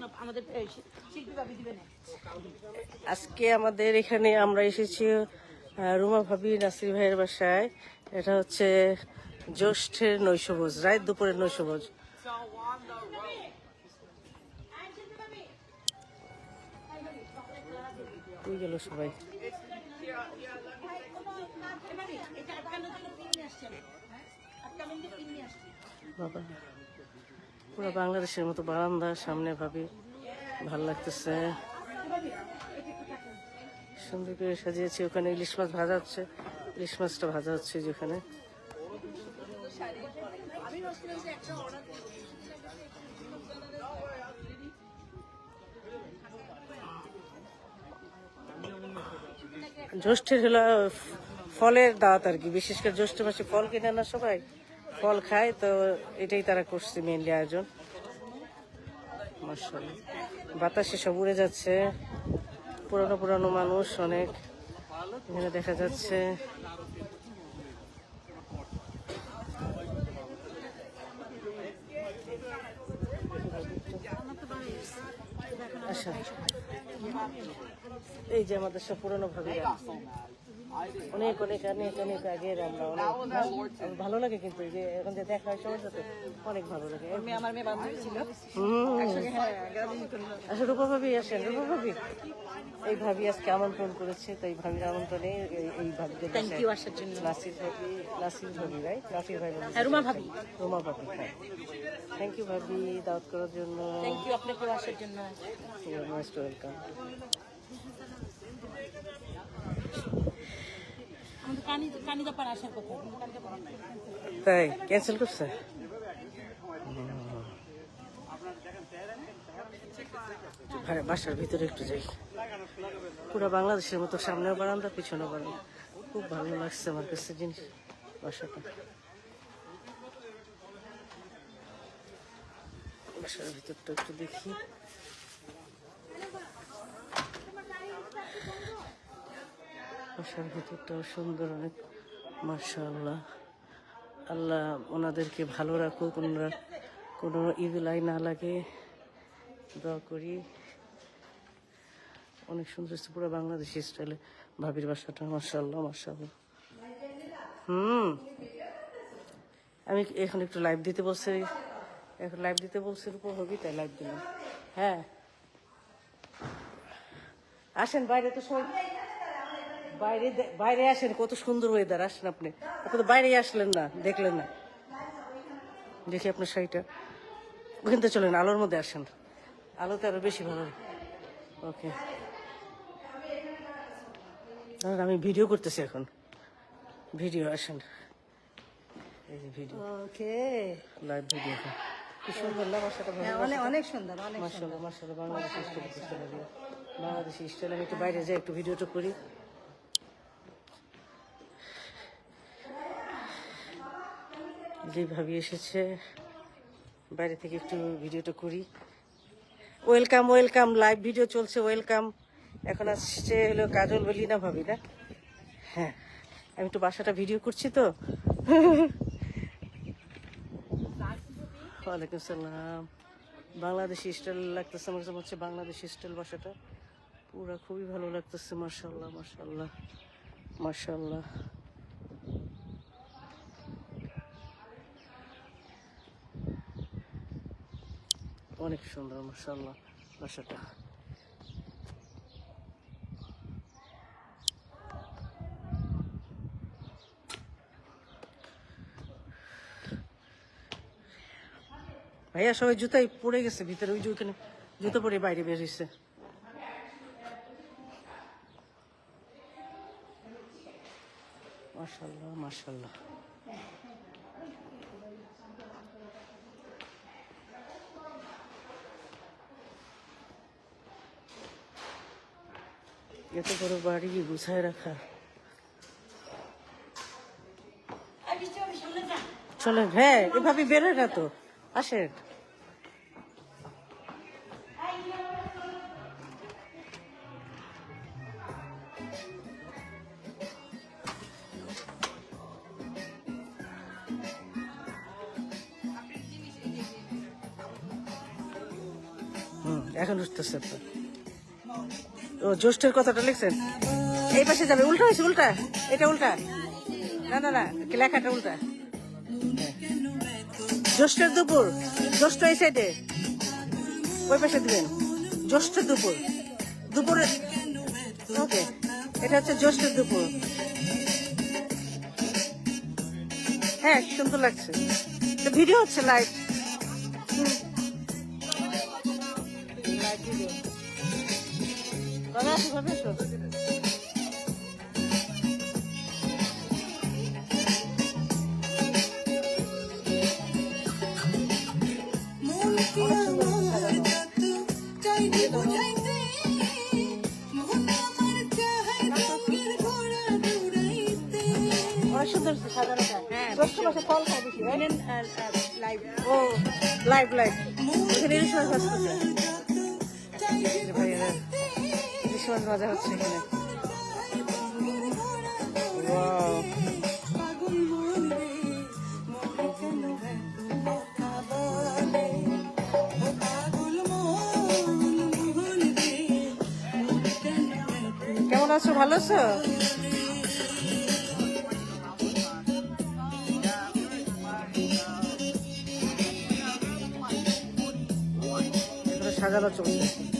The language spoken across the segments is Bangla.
যেমন আমাদের শিল্পী ভাবি দিবেন আজকে আমাদের এখানে আমরা এসেছি রুমা ভাবি নাসির ভাইয়ের বাসায়। এটা হচ্ছে জ্যৈষ্ঠের নৈশভোজ রাত দুপুরের নৈশভোজ। গেল সবাই। হ্যাঁ? বাবা। পুরো বাংলাদেশের মতো বারান্দা, সামনে ভাবি, ভালো লাগতেছে। সুন্দর করে সাজিয়েছি, ওখানে ইলিশ মাছ ভাজা হচ্ছে। ইলিশ মাছটা ভাজা হচ্ছে যেখানে জ্যৈষ্ঠের হলো ফলের দাওয়াত আর কি। বিশেষ করে জ্যৈষ্ঠ মাসে ফল কিনে না সবাই, ফল খায়, তো এটাই তারা করছে মেনলি আয়োজন। মাশাআল্লাহ। বাতাসে সব উড়ে যাচ্ছে। পুরানো পুরানো মানুষ অনেক। এখানে দেখা যাচ্ছে। এই যে আমাদের সব পুরনো ভাবিরা। অনেক অনেক অনেক অনেক আগের আমরা অনেক ভালো লাগে কিন্তু যে এখন যে দেখা হয় সবার সাথে অনেক ভালো লাগে। আমার মেয়ে বান্ধবী ছিল। হুম। হ্যাঁ আচ্ছা রূপা ভাবি আসেন রূপা ভাবি। এই ভাবি আজকে আমন্ত্রণ করেছে তো এই ভাবির আমন্ত্রণে এই- এই থ্যাংক ইউ আসার জন্য। নাসির ভাবি নাসির ভাবি নাসির ভাই বলেছে। হ্যাঁ রুমা ভাবি। রুমা ভাবি হ্যাঁ। থ্যাংক ইউ ভাবি দাওয়াত করার জন্য। থ্যাংক ইউ আপনাকেও আসার জন্য। মোস্ট ওয়েলকাম আমাদের কানি কানিদাপার আসার কথা কিন্তু কানিদাপাড়া তাই? ক্যান্সেল করছে? বাসার ভিতরে একটু যাই। পুরো বাংলাদেশের মতো সামনেও বারান্দা পিছনেও বারান্দা খুব ভালো লাগছে আমার কাছে জিনিস, বাসাটা। বাসার ভিতরটা একটু দেখি। বাসার ভিতরটাও সুন্দর অনেক মার্শাল্লাহ আল্লাহ ওনাদেরকে ভালো রাখুক, ওনারা কোনো ইগুলাই না লাগে। দোয়া করি। অনেক সুন্দর পুরো বাংলাদেশি স্টাইলে ভাবির বাসাটা মার্শাল্লাহ মার্শাল্লাহ হুম। আমি এখন একটু লাইভ দিতে বলছি। এখন লাইভ দিতে বলছি উপর হবি তাই লাইভ দিলাম। হ্যাঁ। আসেন, বাইরে তো সবাই বাইরে বাইরে আসেন কত সুন্দর ওয়েদার আসেন আপনি। তো বাইরে আসলেন না দেখলেন না। দেখি আপনার শাড়িটা। ওখান থেকে চলেন আলোর মধ্যে আসেন। আলোতে আরও বেশি ভালো ওকে। আমি ভিডিও করতেছি এখন। ভিডিও আসেন। এই যে ভিডিও ওকে। লাইভ ভিডিও কি সুন্দর না বাসাটা অনেক অনেক সুন্দর অনেক বাংলাদেশি স্টাইল করতে লাগে বাংলাদেশি স্টাইল আমি একটু বাইরে যাই একটু ভিডিওটা করি। ভাবি এসেছে, বাইরে থেকে একটু ভিডিওটা করি। ওয়েলকাম ওয়েলকাম লাইভ ভিডিও চলছে ওয়েলকাম এখন আসছে হলো কাজল বলি না ভাবি না? হ্যাঁ আমি একটু বাসাটা ভিডিও করছি তো। ওয়ালাইকুম সালাম। বাংলাদেশি স্টাইল লাগতেছে আমার হচ্ছে বাংলাদেশি স্টাইল বাসাটা। পুরা খুবই ভালো লাগতেছে মার্শাল্লাহ মার্শাল্লাহ মার্শাল্লাহ অনেক সুন্দর মার্শাল্লাহ বাসাটা ভাইয়া, সবাই জুতাই পড়ে গেছে, ভিতরে ওই যে ওইখানে জুতো পরে বাইরে বের হয়েছে মাশাল্লাহ মাশাল্লাহ এত বড় বাড়ি গুছায় রাখা চলেন হ্যাঁ এভাবে বেরোয় না তো আসেন হুম এখন উঠতেছে আপনার ও জ্যৈষ্ঠের কথাটা লিখছেন? এই পাশে যাবে, উল্টা হয়েছে, উল্টা। এটা উল্টা। না না না লেখাটা উল্টা? জ্যৈষ্ঠের দুপুর জ্যৈষ্ঠ এই সাইডে ওই পাশে দিবেন জ্যৈষ্ঠের দুপুর। দুপুরে, ওকে, এটা হচ্ছে জ্যৈষ্ঠের দুপুর। হ্যাঁ সুন্দর লাগছে। ভিডিও হচ্ছে লাইভ অনেক সুন্দর সাজানোটা জ্যৈষ্ঠ মাসে ফল বেশি লাইভ ও লাইভ লাইভ এখানে মাছ ভাজা হচ্ছে এখানে। কেমন আছো? ভালো আছো? সাজানো চলছে।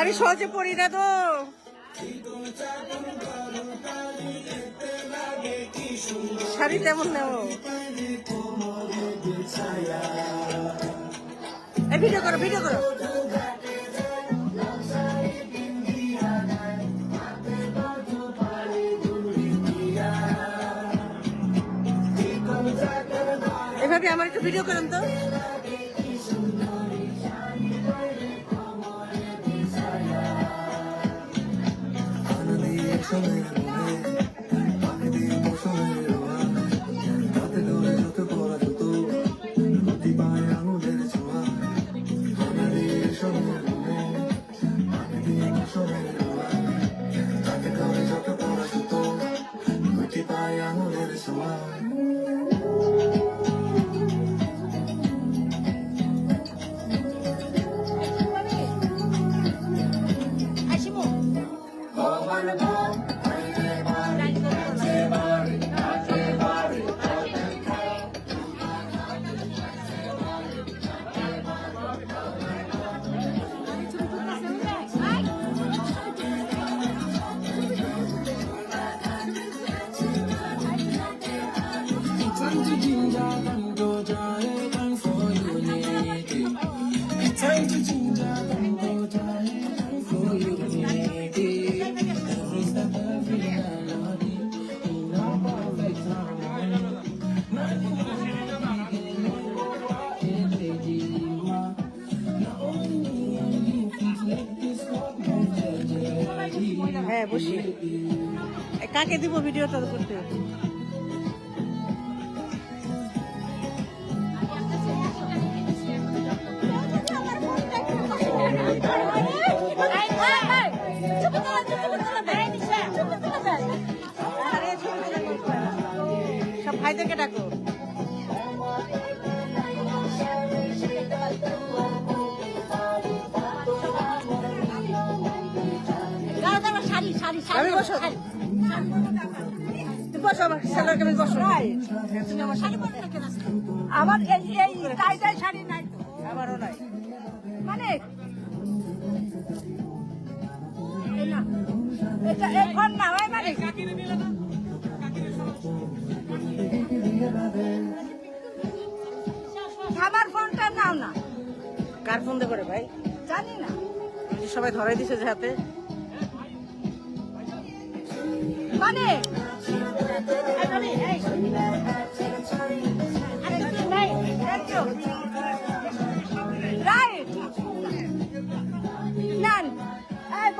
শাড়ি সহজে পরি না তো। শাড়ি তেমন এই ভিডিও করো ভিডিও করো। এভাবে আমার একটু ভিডিও করেন তো। Judgy. হ্যাঁ বসি। কাকে দিব ভিডিওটা করতে? সব ভাইদেরকে ডাকো। বসো আমার স্যালার কেমন বসো। তুমি আমার শাড়ি পরে কেন? আমার এই এই টাইটাই শাড়ি নাই আমারও নাই। মানে এটা না মানে আমার ফোনটা নাও না। কার ফোন দিয়ে করে ভাই? জানি না। সবাই ধরাই দিছে যে হাতে। মানে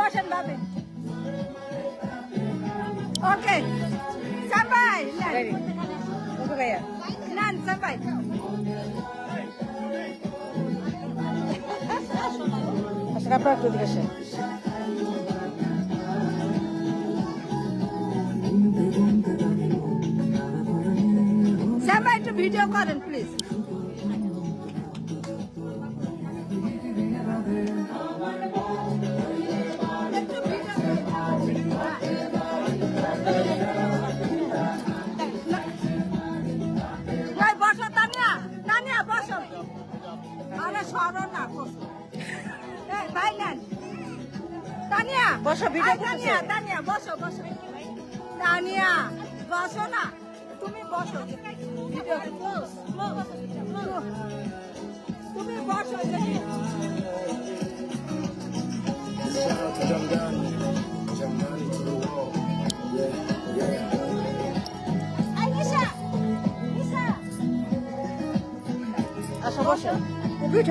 বসেন ভাবে ওকে ভাইয়া নান আসলে আপনার একটু ভিডিও করেন প্লিজ বসো তানিয়া তানিয়া বসো। আরে সরো না বসো। এই, ভাই তানিয়া বসো, ভিডিও তানিয়া বসো বসো। তানিয়া বসো না। তুমি বসো তুমি বসো আচ্ছা বসেন উপরে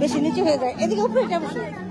বেশি নিচে হয়ে যায়। এদিকে উপরে এটা বসে